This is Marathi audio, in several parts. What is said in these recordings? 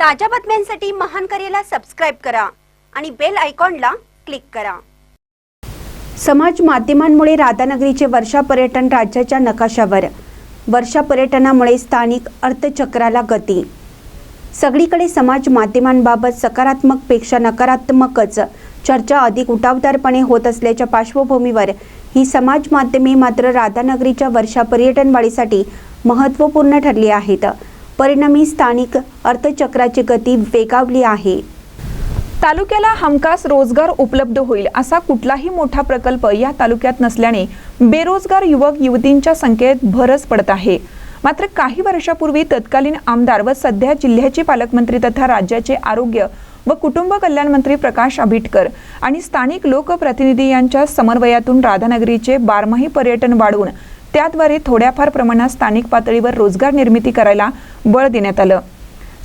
ताज्या बातम्यांसाठी महान करेला सबस्क्राईब करा आणि बेल आयकॉनला क्लिक करा. समाज माध्यमांमुळे राधानगरीचे वर्षा पर्यटन राज्याच्या नकाशावर. वर्षा पर्यटनामुळे स्थानिक अर्थचक्राला गती. सगळीकडे समाज माध्यमांबाबत सकारात्मकपेक्षा नकारात्मकच चर्चा अधिक उठावदारपणे होत असल्याच्या पार्श्वभूमीवर ही समाज माध्यमे मात्र राधानगरीच्या वर्षा पर्यटन वाढीसाठी महत्त्वपूर्ण ठरली आहेत. परिणामी स्थानिक अर्थचक्राची गती वेगावली आहे. तालुक्याला हमखास रोजगार उपलब्ध होईल असा कुठलाही मोठा प्रकल्प या तालुक्यात नसल्याने बेरोजगार युवक युवतींच्या संख्येत भरच पडत आहे. मात्र काही वर्षापूर्वी तत्कालीन आमदार व सध्या जिल्ह्याचे पालकमंत्री तथा राज्याचे आरोग्य व कुटुंब कल्याण मंत्री प्रकाश आंबेडकर आणि स्थानिक लोकप्रतिनिधी यांच्या समन्वयातून राधानगरीचे बारमाही पर्यटन वाढवून त्याद्वारे थोड्याफार प्रमाणात स्थानिक पातळीवर रोजगार निर्मिती करायला बळ देण्यात आलं.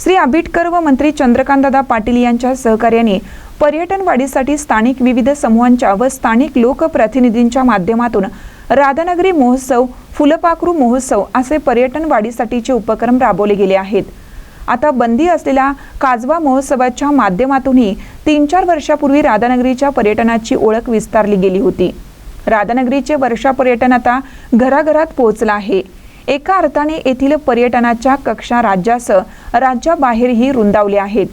श्री आंबेडकर व मंत्री चंद्रकांतदादा पाटील यांच्या सहकार्याने पर्यटन वाढीसाठी स्थानिक विविध समूहांच्या व स्थानिक लोकप्रतिनिधींच्या माध्यमातून राधानगरी महोत्सव फुलपाखरू महोत्सव असे पर्यटन वाढीसाठीचे उपक्रम राबवले गेले आहेत. आता बंदी असलेल्या काजवा महोत्सवाच्या माध्यमातूनही तीन चार वर्षापूर्वी राधानगरीच्या पर्यटनाची ओळख विस्तारली गेली होती. राधानगरीचे वर्षा पर्यटन आता घराघरात पोहोचलं आहे. एका अर्थाने येथील पर्यटनाच्या कक्षा राज्यासह राज्याबाहेरही रुंदावल्या आहेत.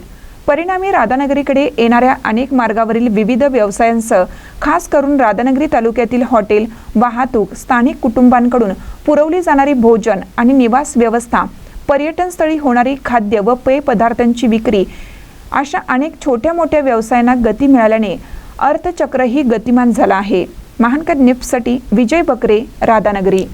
परिणामी राधानगरीकडे येणाऱ्या अनेक मार्गावरील विविध व्यवसायांसह खास करून राधानगरी तालुक्यातील हॉटेल वाहतूक स्थानिक कुटुंबांकडून पुरवली जाणारी भोजन आणि निवास व्यवस्था पर्यटनस्थळी होणारी खाद्य व पेय पदार्थांची विक्री अशा अनेक छोट्या मोठ्या व्यवसायांना गती मिळाल्याने अर्थचक्रही गतिमान झालं आहे. महानकर निफ्टसाठी विजय बकरे राधानगरी.